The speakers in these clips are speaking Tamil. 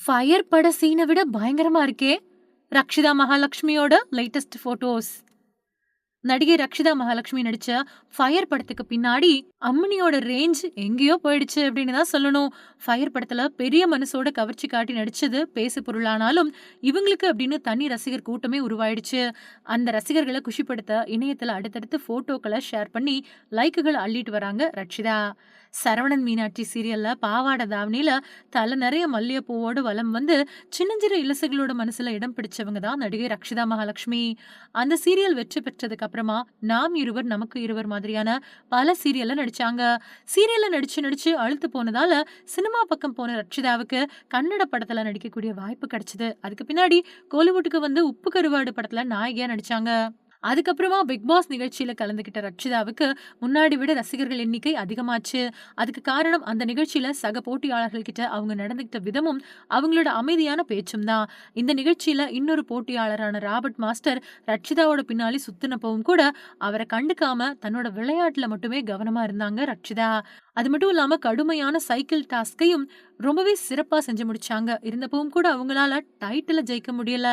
ஃபயர் பட சீனை விட பயங்கரமா இருக்கே! ரக்ஷிதா மகாலட்சுமியோட லேட்டஸ்ட் ஃபோட்டோஸ். நடிகை ரக்ஷிதா மகாலட்சுமி நடிச்ச ஃபயர் படத்துக்கு பின்னாடி அம்மனியோட ரேஞ்ச் எங்கேயோ போயிடுச்சு அப்படின்னு தான் சொல்லணும். ஃபயர் படத்துல பெரிய மனசோட கவர்ச்சி காட்டி நடிச்சது பேசு பொருளானாலும், இவங்களுக்கு அப்படின்னு தனி ரசிகர் கூட்டமே உருவாயிடுச்சு. அந்த ரசிகர்களை குஷிப்படுத்த இணையத்துல அடுத்தடுத்து போட்டோக்களை ஷேர் பண்ணி லைக்குகளை அள்ளிட்டு வராங்க ரக்ஷிதா. சரவணன் மீனாட்சி சீரியல்ல பாவாட தாவணியில தலை நிறைய மல்லிகைப்பூவோட வலம் வந்து சின்னஞ்சிறு இலசுகளோட மனசுல இடம் பிடிச்சவங்க தான் நடிகை ரக்ஷிதா மகாலட்சுமி. அந்த சீரியல் வெற்றி பெற்றதுக்கு அப்புறமா நாம் இருவர் நமக்கு இருவர் மாதிரியான பல சீரியல்ல நடிச்சாங்க. சீரியல்ல நடிச்சு நடிச்சு அழுத்து போனதால சினிமா பக்கம் போன ரக்ஷிதாவுக்கு கன்னட படத்துல நடிக்கக்கூடிய வாய்ப்பு கிடைச்சது. அதுக்கு பின்னாடி கோலிவுட்டுக்கு வந்து உப்பு கருவாடு படத்துல நாயகியா நடிச்சாங்க. அதுக்கப்புறமா பிக் பாஸ் நிகழ்ச்சியில் கலந்துக்கிட்ட ரக்ஷிதாவுக்கு முன்னாடி விட ரசிகர்கள் எண்ணிக்கை அதிகமாச்சு. அதுக்கு காரணம் அந்த நிகழ்ச்சியில் சக போட்டியாளர்கள் கிட்ட அவங்க நடந்துக்கிட்ட விதமும், அவங்களோட அமைதியான பேச்சும் தான். இந்த நிகழ்ச்சியில் இன்னொரு போட்டியாளரான ராபர்ட் மாஸ்டர் ரக்ஷிதாவோட பின்னாடி சுத்தினப்பவும் கூட அவரை கண்டுக்காம தன்னோட விளையாட்டில் மட்டுமே கவனமாக இருந்தாங்க ரக்ஷிதா. அது மட்டும் இல்லாமல் கடுமையான சைக்கிள் டாஸ்க்கையும் ரொம்பவே சிறப்பாக செஞ்சு முடிச்சாங்க. இருந்தப்பவும் கூட அவங்களால டைட்டில் ஜெயிக்க முடியல.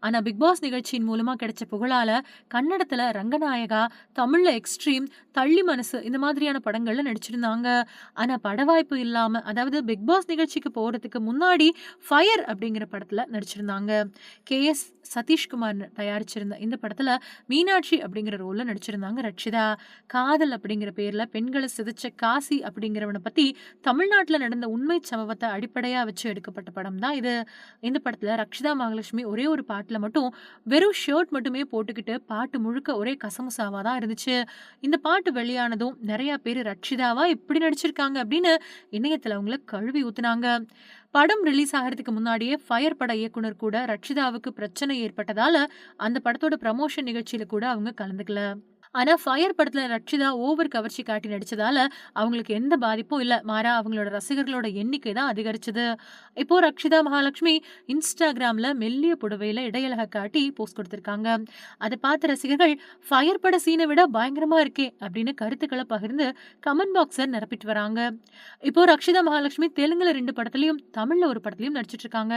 ஆனால் பிக் பாஸ் நிகழ்ச்சியின் மூலமாக கிடைச்ச புகழால கன்னடத்தில் ரங்கநாயகா, தமிழில் எக்ஸ்ட்ரீம், தள்ளி மனசு இந்த மாதிரியான படங்கள்ல நடிச்சிருந்தாங்க. ஆனால் பட வாய்ப்பு இல்லாமல் அதாவது பிக் பாஸ் நிகழ்ச்சிக்கு போகிறதுக்கு முன்னாடி ஃபயர் அப்படிங்கிற படத்தில் நடிச்சிருந்தாங்க. கே. எஸ். சதீஷ்குமார் தயாரிச்சிருந்த இந்த படத்தில் மீனாட்சி அப்படிங்கிற ரோலில் நடிச்சிருந்தாங்க ரக்ஷிதா. காதல் அப்படிங்கிற பேரில் பெண்களை சிதைச்ச காசி அப்படிங்கிறவனை பத்தி தமிழ்நாட்டில் நடந்த உண்மை சம்பவத்தை அடிப்படையாக வச்சு எடுக்கப்பட்ட படம் தான் இது. இந்த படத்தில் ரக்ஷிதா மகாலட்சுமி ஒரே ஒரு பாட்டில் மட்டும் வெறும் ஷர்ட் மட்டுமே போட்டுக்கிட்டு பாட்டு முழுக்க ஒரே கசமுசாவாக தான் இருந்துச்சு. இந்த பாட்டு வெளியானதும் நிறையா பேர் ரக்ஷிதாவா இப்படி நடிச்சிருக்காங்க அப்படின்னு இணையத்தில் அவங்கள கழுவி ஊத்துனாங்க. படம் ரிலீஸ் ஆகிறதுக்கு முன்னாடியே ஃபயர் பட இயக்குனர் கூட ரக்ஷிதாவுக்கு பிரச்சனை ஏற்பட்டதால, அந்த படத்தோட ப்ரமோஷன் நிகழ்ச்சியில கூட அவங்க கலந்துக்கல. ஆனால் ஃபயர் படத்தில் ரக்ஷிதா ஓவர் கவர்ச்சி காட்டி நடித்ததால் அவங்களுக்கு எந்த பாதிப்பும் இல்லை மாறா அவங்களோட ரசிகர்களோட எண்ணிக்கை தான் அதிகரிச்சது. இப்போ ரக்ஷிதா மகாலட்சுமி இன்ஸ்டாகிராமில் மெல்லிய புடவையில் இடையழக காட்டி போஸ்ட் கொடுத்துருக்காங்க அதை பார்த்த ரசிகர்கள் ஃபயர் பட சீனை விட பயங்கரமாக இருக்கே அப்படின்னு கருத்துக்களை பகிர்ந்து கமெண்ட் பாக்ஸை நிரப்பிட்டு வராங்க. இப்போ ரக்ஷிதா மகாலட்சுமி தெலுங்குல ரெண்டு படத்துலையும் தமிழில் ஒரு படத்துலையும் நடிச்சிட்டு இருக்காங்க.